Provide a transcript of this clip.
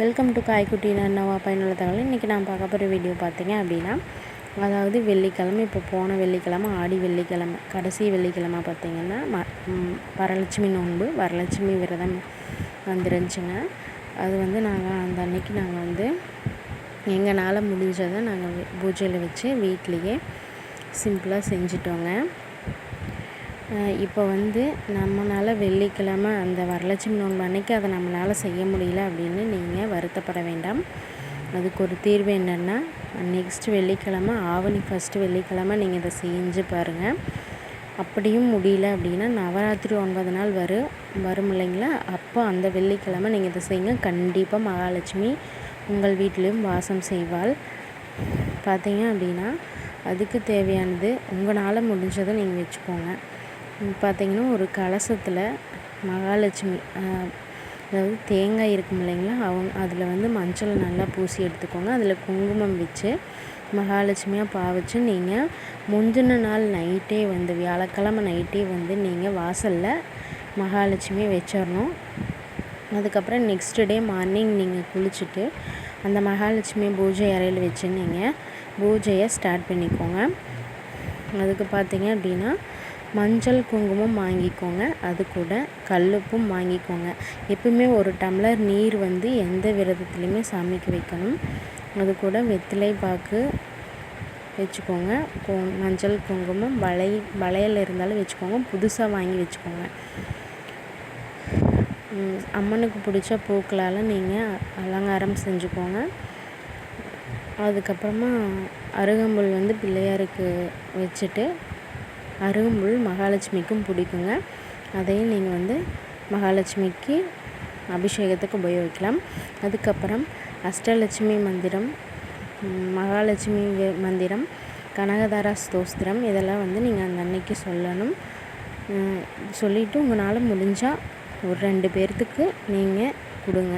Welcome to காய்க்குட்டி நன்னவா பயனுள்ள தகவல் இன்றைக்கி நான் பார்க்க போகிற வீடியோ பார்த்தீங்க அப்படின்னா அதாவது வெள்ளிக்கிழமை இப்போ போன வெள்ளிக்கிழமை ஆடி வெள்ளிக்கிழமை கடைசி வெள்ளிக்கிழமை பார்த்திங்கன்னா ம வரலட்சுமி நோன்பு வரலட்சுமி விரதம் வந்துருந்துச்சுங்க அது வந்து நாங்கள் அந்த அன்னைக்கு நாங்கள் வந்து எங்களால் முடிஞ்சதை நாங்கள் பூஜையில் வச்சு வீட்லேயே சிம்பிளாக செஞ்சிட்டோங்க இப்போ வந்து நம்மளால் வெள்ளிக்கிழமை அந்த வரலட்சுமி நோன்பு அன்னைக்கு அதை நம்மளால் செய்ய முடியல அப்படின்னு நீங்கள் வருத்தப்பட வேண்டாம். அதுக்கு ஒரு தீர்வு என்னென்னா நெக்ஸ்ட் வெள்ளிக்கிழமை ஆவணி ஃபஸ்ட்டு வெள்ளிக்கிழமை நீங்கள் இதை செஞ்சு பாருங்கள் அப்படியும் முடியல அப்படின்னா நவராத்திரி ஒன்பது நாள் வரும் வரும் இல்லைங்களா? அப்போ அந்த வெள்ளிக்கிழமை நீங்கள் இதை செய்யுங்க. கண்டிப்பாக மகாலட்சுமி உங்கள் வீட்லேயும் வாசம் செய்வாள். பார்த்தீங்க அப்படின்னா அதுக்கு தேவையானது உங்களால் முடிஞ்சதை நீங்கள் வச்சுக்கோங்க. பார்த்திங்கன்னா ஒரு கலசத்தில் மகாலட்சுமி அதாவது தேங்காய் இருக்கும் இல்லைங்களா? அவங்க அதில் வந்து மஞ்சளை நல்லா பூசி எடுத்துக்கோங்க. அதில் குங்குமம் வச்சு மகாலட்சுமியாக பாவிச்சு நீங்கள் முந்தின நாள் நைட்டே வந்து வியாழக்கிழமை நைட்டே வந்து நீங்கள் வாசலில் மகாலட்சுமியை வச்சிடணும் அதுக்கப்புறம் நெக்ஸ்ட் டே மார்னிங் நீங்கள் குளிச்சுட்டு அந்த மகாலட்சுமி பூஜை அறையில் வச்சு நீங்கள் பூஜையை ஸ்டார்ட் பண்ணிக்கோங்க. அதுக்கு பார்த்தீங்க அப்படின்னா மஞ்சள் குங்குமம் வாங்கிக்கோங்க. அது கூட கல்லுப்பும் வாங்கிக்கோங்க. எப்பவுமே ஒரு டம்ளர் நீர் வந்து எந்த விரதத்துலேயுமே சாமிக்கு வைக்கணும். அது கூட வெத்திலை பாக்கு வச்சுக்கோங்க. மஞ்சள் குங்குமம் வளை வளையல் இருந்தாலும் வச்சுக்கோங்க. புதுசாக வாங்கி வச்சுக்கோங்க. அம்மனுக்கு பிடிச்ச பூக்களால் நீங்கள் அலங்காரம் செஞ்சுக்கோங்க. அதுக்கப்புறமா அருகம்புல் வந்து பிள்ளையாருக்கு வச்சுட்டு அருகம்புல் மகாலட்சுமிக்கும் பிடிக்குங்க. அதையும் நீங்கள் வந்து மகாலட்சுமிக்கு அபிஷேகத்துக்கு உபயோகிக்கலாம். அதுக்கப்புறம் அஷ்டலட்சுமி மந்திரம் மகாலட்சுமி மந்திரம் கனகதாரா ஸ்தோஸ்திரம் இதெல்லாம் வந்து நீங்கள் அந்த அன்னைக்கு சொல்லணும். சொல்லிவிட்டு உங்களால் முடிஞ்சால் ஒரு ரெண்டு பேர்த்துக்கு நீங்கள் கொடுங்க.